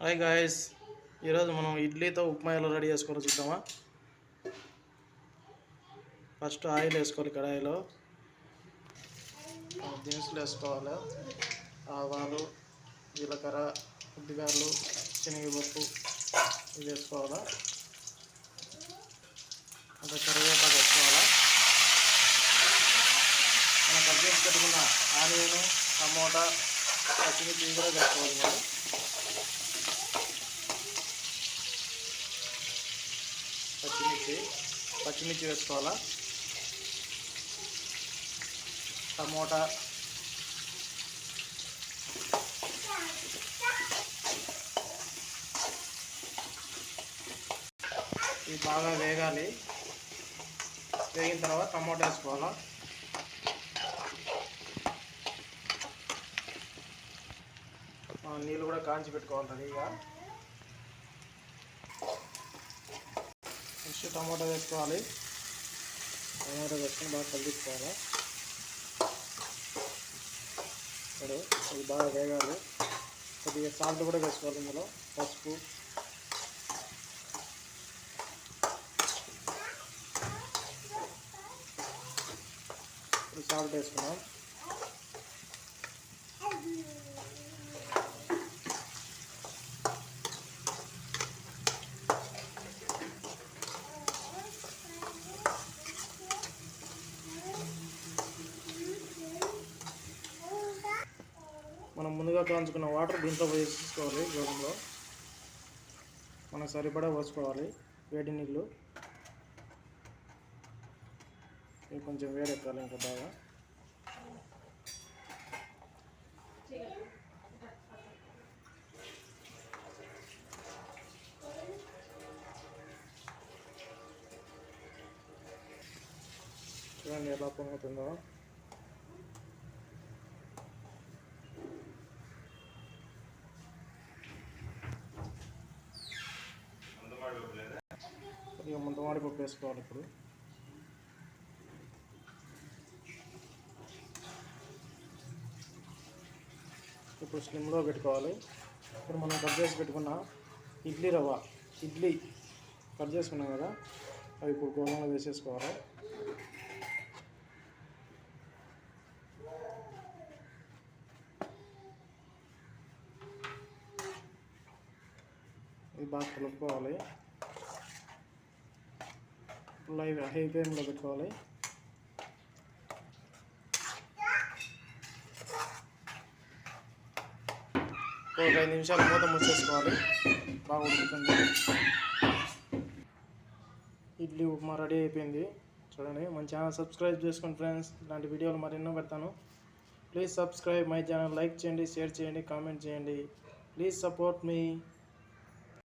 Hi guys ఈరోజు మనం ఇడ్లీతో ఉప్మా ఎలా రెడీ చేసుకోవాలో చూద్దామా? ఫస్ట్ ఆయిల్ వేసుకోవాలి కడాయిలో. దినుసులు వేసుకోవాలి ఆవాలు జీలకర్ర ఉద్దిగారులు శనగపప్పు ఇవి వేసుకోవాలా? అంటే కరివేపాకు వేసుకోవాలా? మనం కట్ చేసి పెట్టుకున్న ఆనియన్ టమోటా పచ్చిమిర్చి కూడా వేసుకోవాలి మనం. పచ్చిమిర్చి పచ్చిమిర్చి వేసుకోవాలా? టమోటా. ఇవి బాగా వేగాలి. వేగిన తర్వాత టమోటా వేసుకోవాలా? నీళ్ళు కూడా కాంచి పెట్టుకోవాలి రెడీగా. ఫస్ట్ టమాటా వేసుకోవాలి. టమాటా వేసుకొని బాగా కలిపించుకోవాలి ఇప్పుడు ఇది బాగా వేగాలి. కొద్దిగా సాల్ట్ కూడా వేసుకోవాలి ఇందులో. పసుపు. సాల్ట్ వేసుకున్నాం ముందుగా కాంచుకున్న వాటర్ దీంట్లో వేసుకోవాలి గోధుమలో. మనకు సరిపడా పోసుకోవాలి. వేడి నీళ్ళు. ఇవి కొంచెం వేడెక్కాలి ఇంకా బాగా. చూడండి ఎలా పొంగుతుందో కొద్దిగా ముంతమాడి పప్పు వేసుకోవాలి ఇప్పుడు. ఇప్పుడు స్లిమ్లో పెట్టుకోవాలి. ఇప్పుడు మనం కట్ చేసి పెట్టుకున్న ఇడ్లీ రవ్వ ఇడ్లీ కట్ చేసుకున్నాం కదా అవి ఇప్పుడు గోధుమలో వేసేసుకోవాలి. ఇది బాగా కలుపుకోవాలి. లైవ్ హై ఫ్లేమ్లో పెట్టుకోవాలి ఒక ఐదు నిమిషాలు మూత ముచ్చేసుకోవాలి బాగా ఉడుకుతుంది ఇడ్లీ ఉప్మా రెడీ అయిపోయింది. చూడండి మన ఛానల్ సబ్స్క్రైబ్ చేసుకోండి ఫ్రెండ్స్ ఇలాంటి వీడియోలు మరెన్నో పెడతాను. Please subscribe my channel like చేయండి షేర్ చేయండి కామెంట్ చేయండి. Please support me